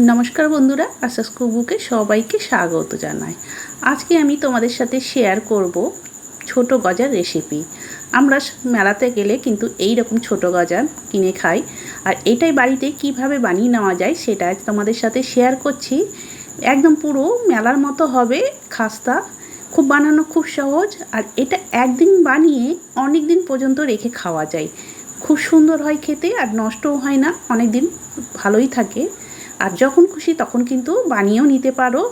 নমস্কার বন্ধুরা, আশাস কুবুকে সবাইকে স্বাগত জানাই। আজকে আমি তোমাদের সাথে শেয়ার করব ছোট গজার রেসিপি আমরা মেলাতে গেলে কিন্তু এই রকম ছোট গজা কিনে খাই। আর এটাই বাড়িতে কীভাবে বানিয়ে নেওয়া যায় সেটা আজ তোমাদের সাথে শেয়ার করছি। একদম পুরো মেলার মতো হবে খাস্তা। খুব বানানো খুব সহজ। আর এটা একদিন বানিয়ে অনেক দিন পর্যন্ত রেখে খাওয়া যায়। খুব সুন্দর হয় খেতে আর নষ্টও হয় না অনেক দিন ভালোই থাকে। আর যখন খুশি তখন কিন্তু বানিয়েও নিতে পারো।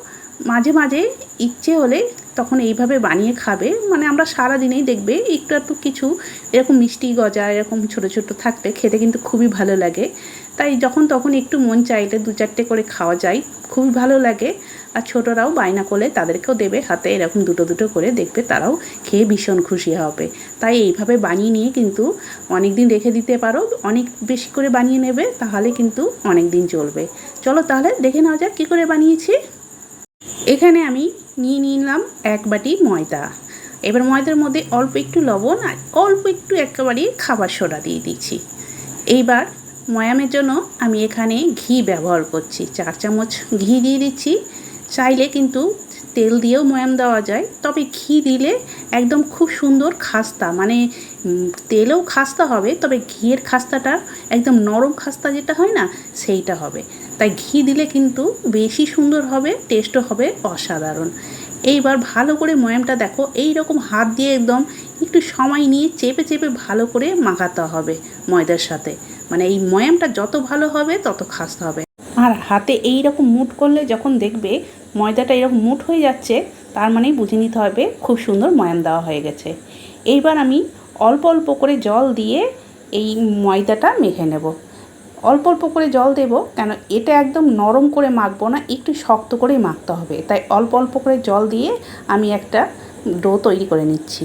মাঝে মাঝে ইচ্ছে হলে তখন এইভাবে বানিয়ে খাবে মানে আমরা সারা দিনেই দেখবে একটু একটু কিছু, এরকম মিষ্টি গজা, এরকম ছোটো ছোটো থাকলে খেতে কিন্তু খুবই ভালো লাগে। তাই যখন তখন একটু মন চাইলে দু চারটে করে খাওয়া যায়, খুবই ভালো লাগে। আর ছোটরাও বায়না করলে তাদেরকেও দেবে, হাতে এরকম দুটো দুটো করে দেখবে তারাও খেয়ে ভীষণ খুশি হবে। তাই এইভাবে বানিয়ে নিয়ে কিন্তু অনেক দিন রেখে দিতে পারো, অনেক বেশি করে বানিয়ে নেবে, তাহলে কিন্তু অনেক দিন চলবে। চলো তাহলে দেখে নেওয়া যাক কী করে বানিয়েছি। এখানে আমি নিয়ে নিলাম এক বাটি ময়দা। এবার ময়দার মধ্যে অল্প একটু লবণ আর অল্প একটু একেবারে খাবার সোডা দিয়ে দিচ্ছি। এইবার ময়ামের জন্য আমি এখানে ঘি ব্যবহার করছি। চার চামচ ঘি দিয়ে দিচ্ছি। চাইলে কিন্তু তেল দিয়েও ময়াম দেওয়া যায়, তবে ঘি দিলে একদম খুব সুন্দর খাস্তা। মানে তেলেও খাস্তা হবে, তবে ঘিয়ের খাস্তাটা একদম নরম খাস্তা যেটা হয় না, সেইটা হবে। তাই ঘি দিলে কিন্তু বেশি সুন্দর হবে, টেস্টও হবে অসাধারণ। এইবার ভালো করে ময়ামটা দেখো এই রকম হাত দিয়ে একদম একটু সময় নিয়ে চেপে চেপে ভালো করে মাখাতে হবে ময়দার সাথে। মানে এই ময়ামটা যত ভালো হবে, তত খাস্তা হবে। আর হাতে এই রকম মুট করলে যখন দেখবে ময়দাটা এরকম মুঠ হয়ে যাচ্ছে, তার মানেই বুঝে নিতে হবে খুব সুন্দর ময়ান দেওয়া হয়ে গেছে। এইবার আমি অল্প অল্প করে জল দিয়ে এই ময়দাটা মেখে নেব। অল্প অল্প করে জল দেব, কেন এটা একদম নরম করে মাখবো না, একটু শক্ত করেই মাখতে হবে। তাই অল্প অল্প করে জল দিয়ে আমি একটা ডো তৈরি করে নিচ্ছি।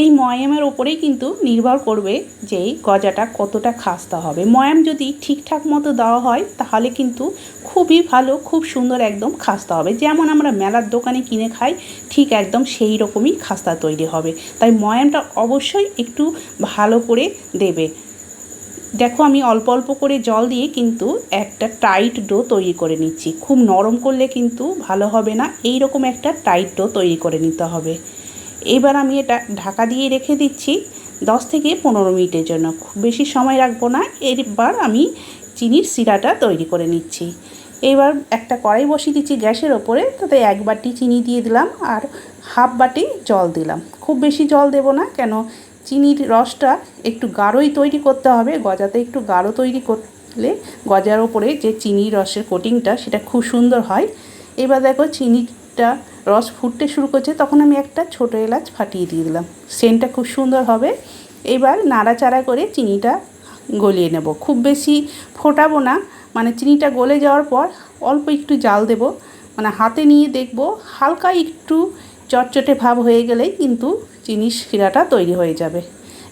এই ময়ামের ওপরেই কিন্তু নির্ভর করবে যে এই গজাটা কতটা খাস্তা হবে। ময়াম যদি ঠিকঠাক মতো দেওয়া হয়, তাহলে কিন্তু খুবই ভালো, খুব সুন্দর একদম খাস্তা হবে। যেমন আমরা মেলার দোকানে কিনে খাই, ঠিক একদম সেই রকমই খাস্তা তৈরি হবে। তাই ময়ামটা অবশ্যই একটু ভালো করে দেবে। দেখো আমি অল্প অল্প করে জল দিয়ে কিন্তু একটা টাইট ডো তৈরি করে নিচ্ছি। খুব নরম করলে কিন্তু ভালো হবে না এই রকম একটা টাইট ডো তৈরি করে নিতে হবে। এবার আমি এটা ঢাকা দিয়ে রেখে দিচ্ছি দশ থেকে পনেরো মিনিটের জন্য। খুব বেশি সময় রাখব না। এবার আমি চিনির সিরাটা তৈরি করে নিচ্ছি। এবার একটা কড়াই বসিয়ে দিচ্ছি গ্যাসের ওপরে। তাতে এক বাটি চিনি দিয়ে দিলাম আর হাফ বাটি জল দিলাম। খুব বেশি জল দেব না, কেন চিনির রসটা একটু গাঢ়ই তৈরি করতে হবে। গজাতে একটু গাঢ় তৈরি করলে গজার ওপরে যে চিনির রসের কোটিংটা সেটা খুব সুন্দর হয়। এবার দেখো চিনিটা রস ফুটতে শুরু করছে, তখন আমি একটা ছোটো এলাচ ফাটিয়ে দিয়ে দিলাম। সেন্টটা খুব সুন্দর হবে। এবার নাড়াচাড়া করে চিনিটা গলিয়ে নেব। খুব বেশি ফোটাবো না মানে চিনিটা গলে যাওয়ার পর অল্প একটু জাল দেব। মানে হাতে নিয়ে দেখব, হালকা একটু চটচটে ভাব হয়ে গেলেই কিন্তু চিনির শিরাটা তৈরি হয়ে যাবে।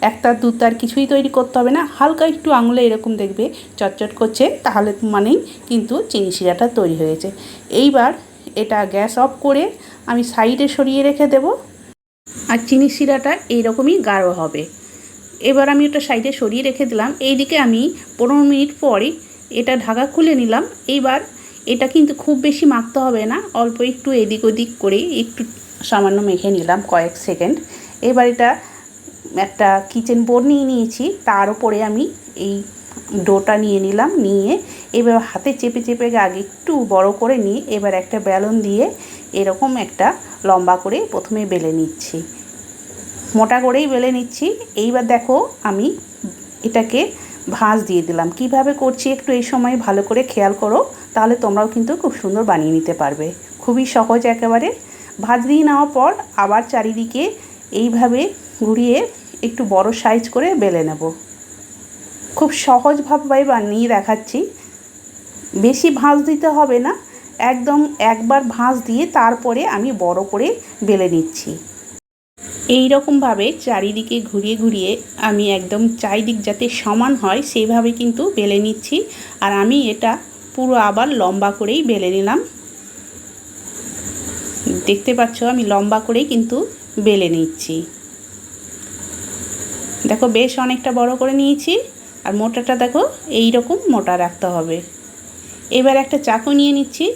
একটা দুধ তার কিছুই তৈরি করতে হবে না। হালকা একটু আঙুলে এরকম দেখবে, চটচট করছে, তাহলে মানেই কিন্তু চিনি শিরাটা তৈরি হয়েছে। এইবার এটা গ্যাস অফ করে আমি সাইডে সরিয়ে রেখে দেব। আর চিনি শিরাটা এইরকমই গাঢ় হবে। এবার আমি ওটা সাইডে সরিয়ে রেখে দিলাম। এইদিকে আমি পনেরো মিনিট পরে এটা ঢাকা খুলে নিলাম। এইবার এটা কিন্তু খুব বেশি মাখতে হবে না। অল্প একটু এদিক ওদিক করে একটু সামান্য মেখে নিলাম কয়েক সেকেন্ড। এবার এটা একটা কিচেন বোর্ড নিয়ে নিয়েছি। তার উপরে আমি এই ডোটা নিয়ে নিলাম, নিয়ে এবার হাতে চেপে চেপে আগে একটু বড় করে নিয়ে এবার একটা ব্যালন দিয়ে এরকম একটা লম্বা করে প্রথমে বেলে নিচ্ছি। মোটা করেই বেলে নিচ্ছি। এইবার দেখো আমি এটাকে ভাঁজ দিয়ে দিলাম। কীভাবে করছি একটু এই সময় ভালো করে খেয়াল করো, তাহলে তোমরাও কিন্তু খুব সুন্দর বানিয়ে নিতে পারবে। খুবই সহজ একেবারে। ভাঁজ দিয়ে নেওয়ার পর আবার চারিদিকে এইভাবে ঘুরিয়ে একটু বড় সাইজ করে বেলে নেব। খুব সহজভাবে বানিয়ে দেখাচ্ছি। বেশি ভাঁজ দিতে হবে না, একদম একবার ভাঁজ দিয়ে তারপরে আমি বড় করে বেলে নিচ্ছি। এই রকমভাবে চারিদিকে ঘুরিয়ে ঘুরিয়ে আমি একদম চারিদিক যাতে সমান হয়, সেইভাবে কিন্তু বেলে নিচ্ছি। আর আমি এটা পুরো আবার লম্বা করেই বেলে নিলাম। দেখতে পাচ্ছ, আমি লম্বা করেই কিন্তু বেলে নিচ্ছি। দেখো, বেশ অনেকটা বড় করে নিয়েছি। আর মোটাটা দেখো এই রকম মোটা রাখতে হবে। এবার একটা চাকু নিয়ে নিচ্ছি।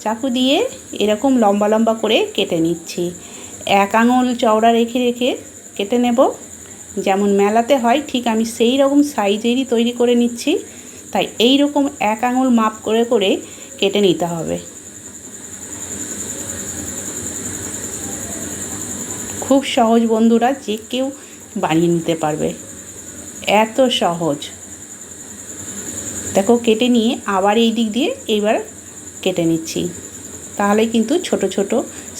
চাকু দিয়ে এরকম লম্বা লম্বা করে কেটে নিচ্ছি। এক আঙুল চওড়া রেখে রেখে কেটে নেব। যেমন মেলাতে হয়, ঠিক আমি সেই রকম সাইজেরই তৈরি করে নিচ্ছি। তাই এই রকম এক আঙুল মাপ করে করে কেটে নিতে হবে। খুব সহজ বন্ধুরা, যে কেউ বানিয়ে নিতে পারবে। এত সহজ। দেখো কেটে নিয়ে আবার এই দিক দিয়ে এইবার কেটে নিচ্ছি। তাহলে কিন্তু ছোট ছোট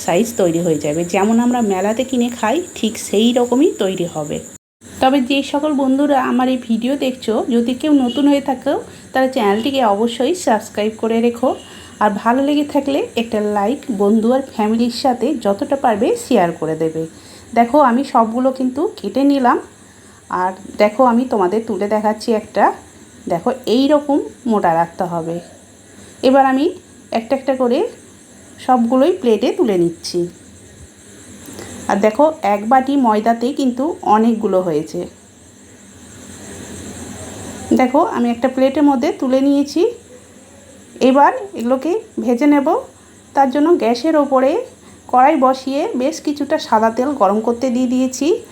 সাইজ তৈরি হয়ে যাবে। যেমন আমরা মেলাতে কিনে খাই, ঠিক সেই রকমই তৈরি হবে। তবে যে সকল বন্ধুরা আমার এই ভিডিও দেখছ, যদি কেউ নতুন হয়ে থাকো তারা চ্যানেলটিকে অবশ্যই সাবস্ক্রাইব করে রেখো। আর ভালো লেগে থাকলে একটা লাইক বন্ধু আর ফ্যামিলির সাথে যতটা পারবে শেয়ার করে দেবে। দেখো, আমি সবগুলো কিন্তু কেটে নিলাম। আর দেখো, আমি তোমাদের তুলে দেখাচ্ছি একটা দেখো এই রকম মোটা রাখতে হবে। এবার আমি একটা একটা করে সবগুলোই প্লেটে তুলে নিচ্ছি। আর দেখো, এক বাটি ময়দাতে কিন্তু অনেকগুলো হয়েছে। দেখো, আমি একটা প্লেটের মধ্যে তুলে নিয়েছি। এবার এগুলোকে ভেজে নেব। তার জন্য গ্যাসের ওপরে কড়াই বসিয়ে বেশ কিছুটা সাদা তেল গরম করতে দিয়ে দিয়েছি।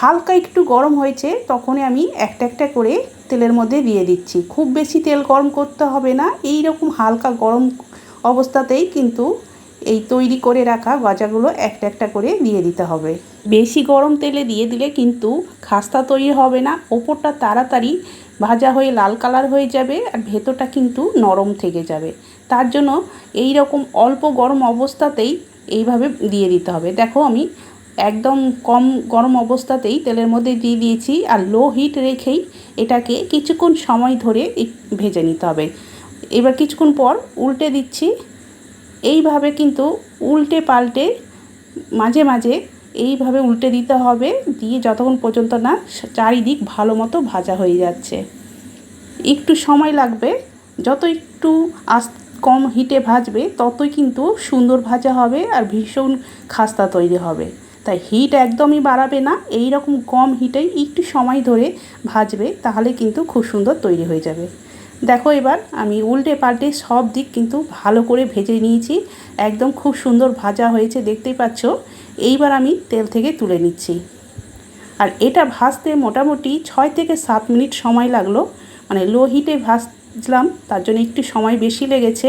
হালকা একটু গরম হয়েছে, তখনই আমি একটা একটা করে তেলের মধ্যে দিয়ে দিচ্ছি। খুব বেশি তেল গরম করতে হবে না এই রকম হালকা গরম অবস্থাতেই কিন্তু এই তৈরি করে রাখা গজাগুলো একটা একটা করে দিয়ে দিতে হবে। বেশি গরম তেলে দিয়ে দিলে কিন্তু খাস্তা তৈরি হবে না, ওপরটা তাড়াতাড়ি ভাজা হয়ে লাল কালার হয়ে যাবে আর ভেতরটা কিন্তু নরম থেকে যাবে। তার জন্য এই রকম অল্প গরম অবস্থাতেই এইভাবে দিয়ে দিতে হবে। দেখো আমি একদম কম গরম অবস্থাতেই তেলের মধ্যে দিয়ে দিয়েছি আর লো হিট রেখেই এটাকে কিছুক্ষণ সময় ধরে ভেজে নিতে হবে। এবার কিছুক্ষণ পর উল্টে দিচ্ছি। এইভাবে কিন্তু উল্টে পাল্টে মাঝে মাঝে এইভাবে উল্টে দিতে হবে। দিয়ে যতক্ষণ পর্যন্ত না চারিদিক ভালো মতো ভাজা হয়ে যাচ্ছে। একটু সময় লাগবে। যত একটু আস কম হিটে ভাজবে ততই কিন্তু সুন্দর ভাজা হবে আর ভীষণ খাস্তা তৈরি হবে। তাই হিট একদমই বাড়াবে না। এই রকম কম হিটেই একটু সময় ধরে ভাজবে, তাহলে কিন্তু খুব সুন্দর তৈরি হয়ে যাবে। দেখো এবার আমি উল্টে পাল্টে সব দিক কিন্তু ভালো করে ভেজে নিয়েছি। একদম খুব সুন্দর ভাজা হয়েছে, দেখতেই পাচ্ছ? এইবার আমি তেল থেকে তুলে নিচ্ছি। আর এটা ভাজতে মোটামুটি ছয় থেকে সাত মিনিট সময় লাগল। মানে লো হিটে ভাজলাম, তার জন্য একটু সময় বেশি লেগেছে।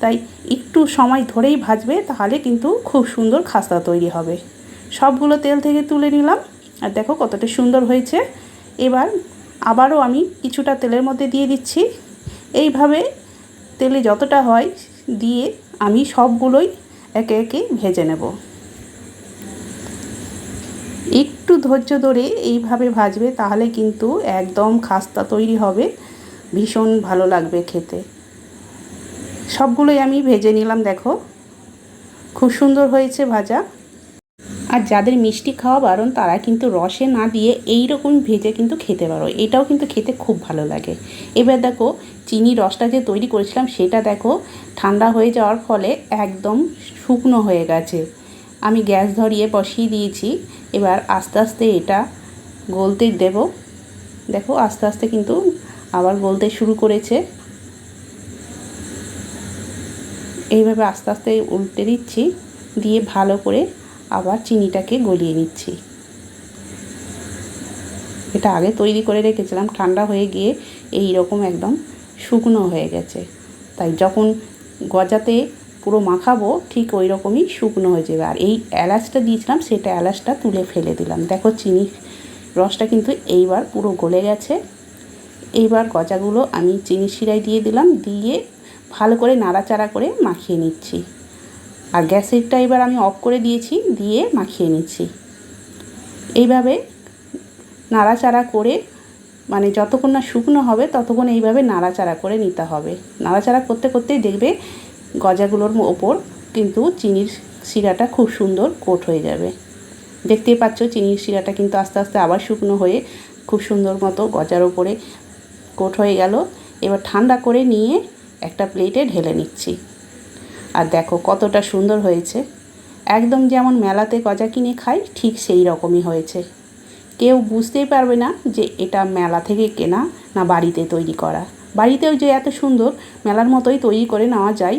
তাই একটু সময় ধরেই ভাজবে, তাহলে কিন্তু খুব সুন্দর খাস্তা তৈরি হবে। সবগুলো তেল থেকে তুলে নিলাম। আর দেখো কতটা সুন্দর হয়েছে। এবার আবারও আমি কিছুটা তেলের মধ্যে দিয়ে দিচ্ছি। এইভাবে তেলে যতটা হয় দিয়ে আমি সবগুলোই একে একে ভেজে নেব। একটু ধৈর্য ধরে এইভাবে ভাজবে তাহলে কিন্তু একদম খাস্তা তৈরি হবে। ভীষণ ভালো লাগবে খেতে। সবগুলোই আমি ভেজে নিলাম, দেখো। খুব সুন্দর হয়েছে ভাজা। আর যাদের মিষ্টি খাওয়া বারণ, তারা কিন্তু রসে না দিয়ে এই রকম ভেজে কিন্তু খেতে পারো। এটাও কিন্তু খেতে খুব ভালো লাগে। এবার দেখো, চিনি রসটা যে তৈরি করেছিলাম, সেটা দেখো, ঠান্ডা হয়ে যাওয়ার ফলে একদম শুকনো হয়ে গেছে। আমি গ্যাস ধরিয়ে বসিয়ে দিয়েছি। এবার আস্তে আস্তে এটা গলতে দেব। দেখো, আস্তে আস্তে কিন্তু আবার গলতে শুরু করেছে। এইভাবে আস্তে আস্তে উল্টে দিচ্ছি, দিয়ে ভালো করে আবার চিনিটাকে গলিয়ে নিচ্ছি। এটা আগে তৈরি করে রেখেছিলাম, ঠান্ডা হয়ে গিয়ে এই রকম একদম শুকনো হয়ে গেছে। তাই যখন গজাতে পুরো মাখাবো, ঠিক ওই রকমই শুকনো হয়ে যাবে। আর এই এলাচটা দিয়েছিলাম, সেটা এলাচটা তুলে ফেলে দিলাম। দেখো চিনি রসটা কিন্তু এইবার পুরো গলে গেছে। এইবার গজাগুলো আমি চিনি শিরায় দিয়ে দিলাম, দিয়ে ভালো করে নাড়াচাড়া করে মাখিয়ে নিচ্ছি। আর গ্যাসেরটা এবার আমি অফ করে দিয়েছি, দিয়ে মাখিয়ে নিচ্ছি। এইভাবে নাড়াচাড়া করে মানে যতক্ষণ না শুকনো হবে, ততক্ষণ এইভাবে নাড়াচাড়া করে নিতে হবে। নাড়াচাড়া করতে করতেই দেখবে গজাগুলোর ওপর কিন্তু চিনির শিরাটা খুব সুন্দর কোট হয়ে যাবে। দেখতেই পাচ্ছ, চিনির শিরাটা কিন্তু আস্তে আস্তে আবার শুকনো হয়ে খুব সুন্দর মতো গজার ওপরে কোট হয়ে গেল। এবার ঠান্ডা করে নিয়ে একটা প্লেটে ঢেলে নিচ্ছি। আর দেখো কতটা সুন্দর হয়েছে। একদম যেমন মেলাতে গজা কিনে খাই, ঠিক সেই রকমই হয়েছে। কেউ বুঝতেই পারবে না যে এটা মেলা থেকে কেনা না বাড়িতে তৈরি করা। বাড়িতেও যে এত সুন্দর মেলার মতোই তৈরি করে নেওয়া যায়,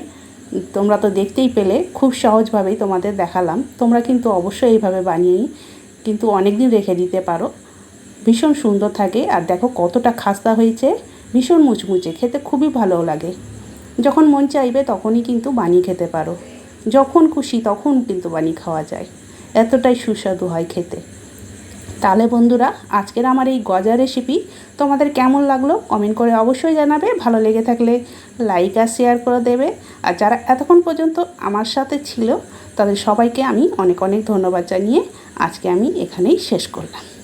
তোমরা তো দেখতেই পেলে, খুব সহজভাবেই তোমাদের দেখালাম। তোমরা কিন্তু অবশ্যই এইভাবে বানিয়েই কিন্তু অনেক দিন রেখে দিতে পারো। ভীষণ সুন্দর থাকে আর দেখো কতটা খাস্তা হয়েছে, ভীষণ মুচমুচে, খেতে খুবই ভালো লাগে। যখন মন চাইবে তখনই কিন্তু বানিয়ে খেতে পারো। যখন খুশি তখন কিন্তু বানিয়ে খাওয়া যায়। এতটাই সুস্বাদু হয় খেতে। তাহলে বন্ধুরা, আজকের আমার এই গজা রেসিপি তোমাদের কেমন লাগল? কমেন্ট করে অবশ্যই জানাবে। ভালো লেগে থাকলে লাইক আর শেয়ার করে দেবে। আর যারা এতক্ষণ পর্যন্ত আমার সাথে ছিল, তাদের সবাইকে আমি অনেক অনেক ধন্যবাদ জানিয়ে আজকে আমি এখানেই শেষ করলাম।